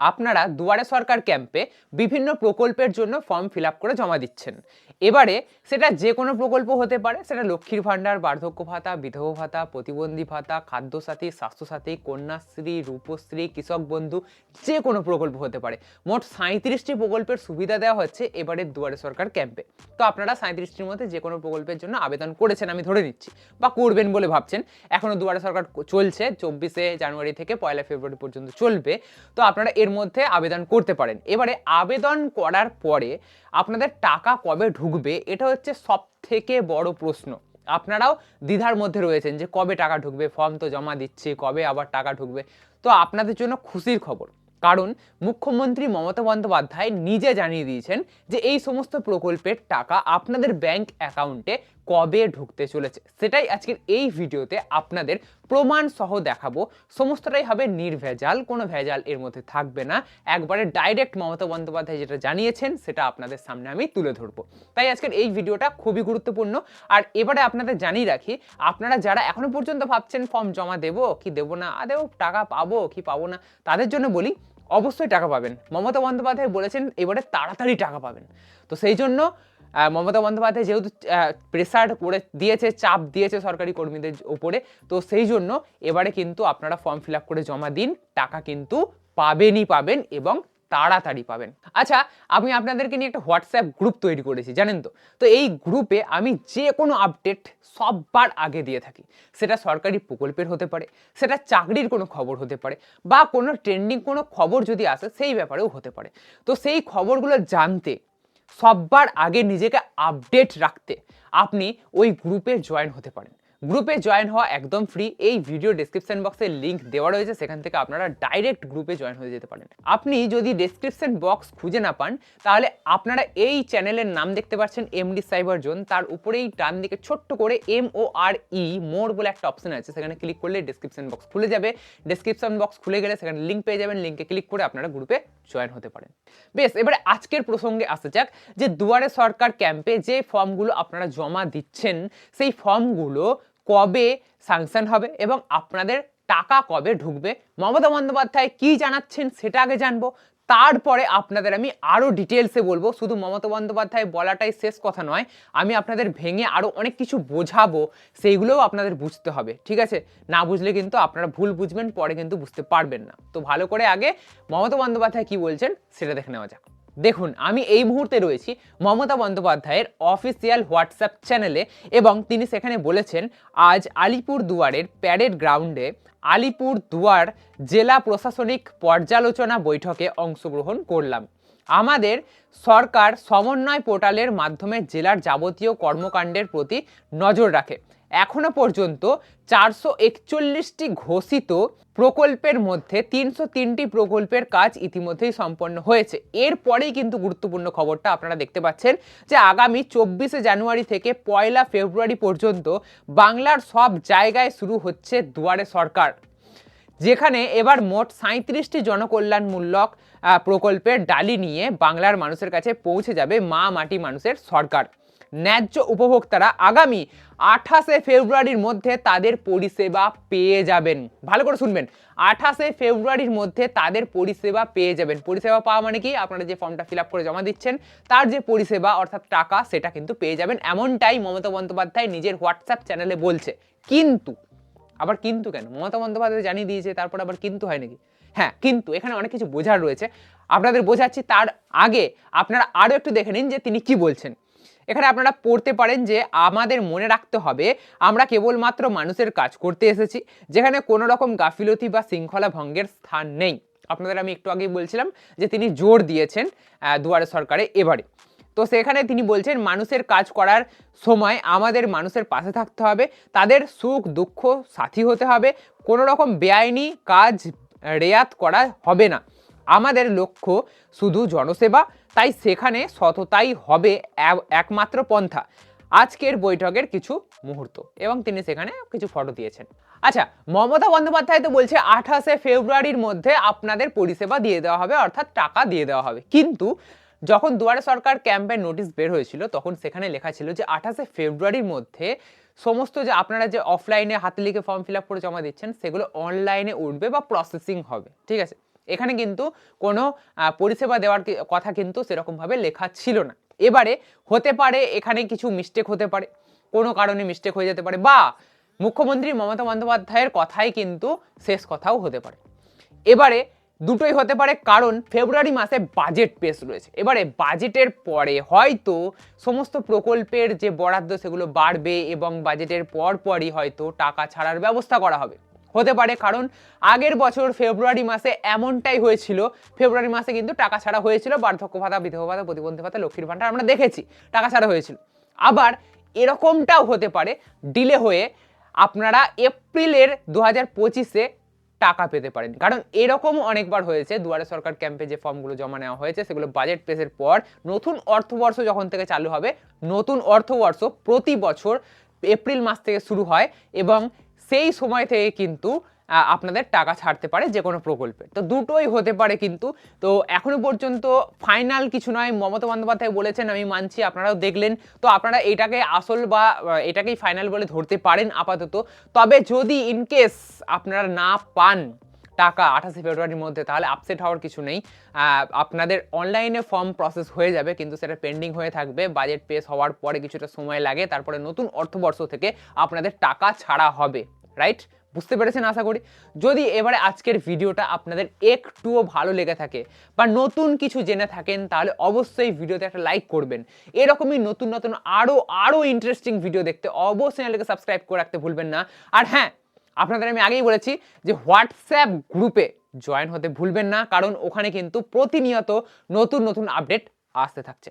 আপনারা দুয়ারে সরকার ক্যাম্পে বিভিন্ন প্রকল্পের জন্য ফর্ম ফিল করে জমা দিচ্ছেন। এবারে সেটা যে কোনো প্রকল্প হতে পারে, সেটা লক্ষ্মীর ভাণ্ডার, বার্ধক্য ভাতা, বিধবা ভাতা, প্রতিবন্ধী ভাতা, খাদ্যসাথী, স্বাস্থ্যসাথী, কন্যাশ্রী, রূপশ্রী, কৃষক বন্ধু যে কোনো প্রকল্প হতে পারে। মোট সাঁত্রিশটি প্রকল্পের সুবিধা দেওয়া হচ্ছে এবারে দুয়ারে সরকার ক্যাম্পে। তো আপনারা সাঁত্রিশটির মধ্যে যে কোনো প্রকল্পের জন্য আবেদন করেছেন, আমি ধরে নিচ্ছি, বা করবেন বলে ভাবছেন এখনও দুয়ারে সরকার চলছে, চব্বিশে জানুয়ারি থেকে পয়লা ফেব্রুয়ারি পর্যন্ত চলবে। তো আপনারা এর মধ্যে আবেদন করতে পারেন। এবারে আবেদন করার পরে আপনাদের টাকা কবে ঢুকবে, এটা হচ্ছে সব থেকে বড় প্রশ্ন। আপনারাও দ্বিধার মধ্যে রয়েছেন যে কবে টাকা ঢুকবে, ফর্ম তো জমা দিচ্ছি, কবে আবার টাকা ঢুকবে। তো আপনাদের জন্য খুশির খবর, কারণ মুখ্যমন্ত্রী মমতা বন্দ্যোপাধ্যায় নিজে জানিয়ে দিয়েছেন যে এই সমস্ত প্রকল্পের টাকা আপনাদের ব্যাংক অ্যাকাউন্টে কবে ঢুকতে চলেছে, সেটাই আজকের এই ভিডিওতে আপনাদের প্রমাণ সহ দেখাবো। সমস্তটাই হবে নির্ভেজাল, কোনো ভেজাল এর মধ্যে থাকবে না। একবারে ডাইরেক্ট মমতা বন্দ্যোপাধ্যায় যেটা জানিয়েছেন, সেটা আপনাদের সামনে আমি তুলে ধরবো। তাই আজকের এই ভিডিওটা খুবই গুরুত্বপূর্ণ। আর এবারে আপনাদের জানিয়ে রাখি, আপনারা যারা এখনও পর্যন্ত ভাবছেন, ফর্ম জমা দেবো কি দেবো না? আদেও টাকা পাবো কি পাবো না? তাদের জন্য বলি, অবশ্যই টাকা পাবেন। মমতা বন্দ্যোপাধ্যায় বলেছেন, এবারে তাড়াতাড়ি টাকা পাবেন। তো সেই জন্য মমতা বন্দ্যোপাধ্যায় যেহেতু প্রেসার করে দিয়েছে, চাপ দিয়েছে সরকারি কর্মীদের ওপরে, তো সেই জন্য এবারে কিন্তু আপনারা ফর্ম ফিল আপ করে জমা দিন, টাকা কিন্তু পাবেনই পাবেন এবং তাড়াতাড়ি পাবেন। আচ্ছা আমি আপনাদেরকে নিয়ে একটা হোয়াটসঅ্যাপ গ্রুপ তৈরি করেছি, জানেন তো? তো এই গ্রুপে আমি যে কোনো আপডেট সববার আগে দিয়ে থাকি। সেটা সরকারি প্রকল্পের হতে পারে, সেটা চাকরির কোনো খবর হতে পারে, বা কোনো ট্রেন্ডিং কোনো খবর যদি আসে, সেই ব্যাপারেও হতে পারে। তো সেই খবরগুলো জানতে সববার আগে নিজেকে আপডেট রাখতে আপনি ওই গ্রুপে জয়েন হতে পারেন। গ্রুপে জয়েন হওয়া একদম ফ্রি এই ভিডিও ডেসক্রিপশন বক্সে লিংক দেওয়া রয়েছে, সেখান থেকে আপনারা ডাইরেক্ট গ্রুপে জয়েন হয়ে যেতে পারেন। আপনি যদি ডেসক্রিপশন বক্স খুঁজে না পান, তাহলে আপনারা এই চ্যানেলের নাম দেখতে পাচ্ছেন এমডি সাইবার জোন তার উপরেই ডান দিকে ছোট্ট করে এম ও আর ই মোর বলে একটা অপশন আছে। সেখানে ক্লিক করলে ডেসক্রিপশন বক্স খুলে যাবে। ডেসক্রিপশন বক্স খুলে গেলে সেখানে লিঙ্ক পেয়ে যাবেন। লিঙ্কে ক্লিক করে আপনারা গ্রুপে জয়েন হতে পারেন। বেশ, এবারে আজকের প্রসঙ্গে আসা যাক যে দুয়ারে সরকার ক্যাম্পে যে ফর্মগুলো আপনারা জমা দিচ্ছেন, সেই ফর্মগুলো কবে স্যাংশন হবে এবং আপনাদের টাকা কবে ঢুকবে? মমতা বন্দ্যোপাধ্যায় কি জানাচ্ছেন সেটা আগে জানব। তারপরে আপনাদের আমি আরও ডিটেলসে বলব। শুধু মমতা বন্দ্যোপাধ্যায় বলাটাই শেষ কথা নয়, আমি আপনাদের ভেঙে আরও অনেক কিছু বোঝাবো, সেইগুলোও আপনাদের বুঝতে হবে, ঠিক আছে? না বুঝলে কিন্তু আপনারা ভুল বুঝবেন, পরে কিন্তু বুঝতে পারবেন না। তো ভালো করে আগে মমতা বন্দ্যোপাধ্যায় কি বলছেন সেটা দেখে নেওয়া যাক। দেখুন, আমি এই মুহূর্তে রয়েছি মমতা বন্দ্যোপাধ্যায়ের অফিসিয়াল হোয়াটসঅ্যাপ চ্যানেলে এবং তিনি সেখানে বলেছেন, আজ আলিপুর দুয়ারের প্যারেড গ্রাউন্ডে আলিপুর দুয়ার জেলা প্রশাসনিক পর্যালোচনা বৈঠকে অংশগ্রহণ করলাম। আমাদের সরকার সমন্বয় পোর্টালের মাধ্যমে জেলার যাবতীয় কর্মকাণ্ডের প্রতি নজর রাখে। এখনও পর্যন্ত চারশো একচল্লিশটি ঘোষিত প্রকল্পের মধ্যে তিনশো তিনটি প্রকল্পের কাজ ইতিমধ্যেই সম্পন্ন হয়েছে। এরপরেই কিন্তু গুরুত্বপূর্ণ খবরটা আপনারা দেখতে পাচ্ছেন যে আগামী চব্বিশে জানুয়ারি থেকে পয়লা ফেব্রুয়ারি পর্যন্ত বাংলার সব জায়গায় শুরু হচ্ছে দুয়ারে সরকার। যেখানে এবার মোট সাঁত্রিশটি জনকল্যাণমূলক প্রকল্পের ডালি নিয়ে বাংলার মানুষের কাছে পৌঁছে যাবে মা মাটি মানুষের সরকার। ন্যায্য উপভোক্তারা আগামী আঠাশে ফেব্রুয়ারির মধ্যে তাদের পরিষেবা পেয়ে যাবেন। ভালো করে শুনবেন। আঠাশে ফেব্রুয়ারির মধ্যে তাদের পরিষেবা পেয়ে যাবেন। পরিষেবা পাওয়া মানে কি? আপনারা যে ফর্মটা ফিল করে জমা দিচ্ছেন, তার যে পরিষেবা অর্থাৎ টাকা, সেটা কিন্তু পেয়ে যাবেন। এমনটাই মমতা বন্দ্যোপাধ্যায় নিজের হোয়াটসঅ্যাপ চ্যানেলে বলছে। কিন্তু, আবার কিন্তু কেন? মমতা বন্দ্যোপাধ্যায় জানিয়ে দিয়েছে, তারপর আবার কিন্তু হয় নাকি? হ্যাঁ কিন্তু এখানে অনেক কিছু বোঝার রয়েছে। আপনাদের বোঝাচ্ছি তার আগে আপনারা আরও একটু দেখে নিন যে তিনি কি বলছেন। এখানে আপনারা পড়তে পারেন যে আমাদের মনে রাখতে হবে, আমরা কেবলমাত্র মানুষের কাজ করতে এসেছি, যেখানে কোনো রকম গাফিলতি বা শৃঙ্খলা ভঙ্গের স্থান নেই। আপনাদের আমি একটু আগেই বলছিলাম যে তিনি জোর দিয়েছেন দুয়ারে সরকারে এবারে। তো সেখানে তিনি বলছেন, মানুষের কাজ করার সময় আমাদের মানুষের পাশে থাকতে হবে, তাদের সুখ, দুঃখ সাথী হতে হবে, কোনো রকম বেআইনি কাজ রেয়াত করা হবে না। আমাদের লক্ষ্য শুধু জনসেবা, তাই সেখানে সততাই হবে একমাত্র পন্থা। আজকের বৈঠকের কিছু মুহূর্ত এবং তিনি সেখানে কিছু ফটো দিয়েছেন। আচ্ছা মমতা বন্দ্যোপাধ্যায় তো বলছে আঠাশে ফেব্রুয়ারির মধ্যে আপনাদের পরিষেবা দিয়ে দেওয়া হবে, অর্থাৎ টাকা দিয়ে দেওয়া হবে। কিন্তু যখন দুয়ারে সরকার ক্যাম্পের নোটিশ বের হয়েছিল, তখন সেখানে লেখা ছিল যে আঠাশে ফেব্রুয়ারির মধ্যে সমস্ত যে আপনারা যে অফলাইনে হাতে লিখে ফর্ম ফিল আপ করে জমা দিচ্ছেন, সেগুলো অনলাইনে উঠবে বা প্রসেসিং হবে। ঠিক আছে? এখানে কিন্তু কোনো পরিষেবা দেওয়ার কথা কিন্তু সেরকমভাবে লেখা ছিল না। এবারে হতে পারে এখানে কিছু মিস্টেক হতে পারে, কোনো কারণে মিস্টেক হয়ে যেতে পারে বা মুখ্যমন্ত্রী মমতা বন্দ্যোপাধ্যায়ের কথাই কিন্তু শেষ কথাও হতে পারে। এবারে দুটোই হতে পারে কারণ ফেব্রুয়ারি মাসে বাজেট পেশ রয়েছে। এবারে বাজেটের পরে হয়তো সমস্ত প্রকল্পের যে বরাদ্দ সেগুলো বাড়বে এবং বাজেটের পর পরই হয়তো টাকা ছাড়ার ব্যবস্থা করা হবে। হতে পারে, কারণ আগের বছর ফেব্রুয়ারি মাসে এমনটাই হয়েছিল। ফেব্রুয়ারি মাসে কিন্তু টাকা ছাড়া হয়েছিল বার্ধক্য ভাতা, বিধবা ভাতা, প্রতিবন্ধী ভাতা, লক্ষ্মীর ভাণ্ডার, আমরা দেখেছি টাকা ছাড়া হয়েছিল। আবার এরকমটাও হতে পারে ডিলে হয়ে আপনারা এপ্রিলের দু হাজার পঁচিশে টাকা পেতে পারেন। কারণ এরকম অনেকবার হয়েছে, দুয়ারে সরকার ক্যাম্পে যে ফর্মগুলো জমা নেওয়া হয়েছে, সেগুলো বাজেট পেশের পর নতুন অর্থবর্ষ যখন থেকে চালু হবে, নতুন অর্থবর্ষ প্রতি বছর এপ্রিল মাস থেকে শুরু হয় এবং সেই সময় থেকে কিন্তু আপনাদের টাকা ছাড়তে পারে যে কোনো প্রকল্পে তো দুটোই হতে পারে কিন্তু, তো এখনও পর্যন্ত ফাইনাল কিছু নয়। মমতা বন্দ্যোপাধ্যায় বলেছেন, আমি মানছি, আপনারাও দেখলেন। তো আপনারা এটাকে আসল বা এটাকেই ফাইনাল বলে ধরতে পারেন আপাতত। তবে যদি ইনকেস আপনারা না পান টাকা আঠাশে ফেব্রুয়ারির মধ্যে, তাহলে আপসেট হওয়ার কিছু নেই। আপনাদের অনলাইনে ফর্ম প্রসেস হয়ে যাবে, কিন্তু সেটা পেন্ডিং হয়ে থাকবে। বাজেট পেস হওয়ার পরে কিছুটা সময় লাগে, তারপরে নতুন অর্থবর্ষ থেকে আপনাদের টাকা ছাড়া হবে। রাইট বুঝতে পেরেছেন আশা করি? যদি এবারে আজকের ভিডিওটা আপনাদের একটুও ভালো লেগে থাকে বা নতুন কিছু জেনে থাকেন, তাহলে অবশ্যই ভিডিওতে একটা লাইক করবেন। এরকমই নতুন নতুন আরও আরও ইন্টারেস্টিং ভিডিও দেখতে অবশ্যই চ্যানেলকে সাবস্ক্রাইব করে রাখতে ভুলবেন না। আর হ্যাঁ আপনাদের আমি আগেই বলেছি যে হোয়াটসঅ্যাপ গ্রুপে জয়েন হতে ভুলবেন না, কারণ ওখানে কিন্তু প্রতিনিয়ত নতুন নতুন আপডেট আসতে থাকছে।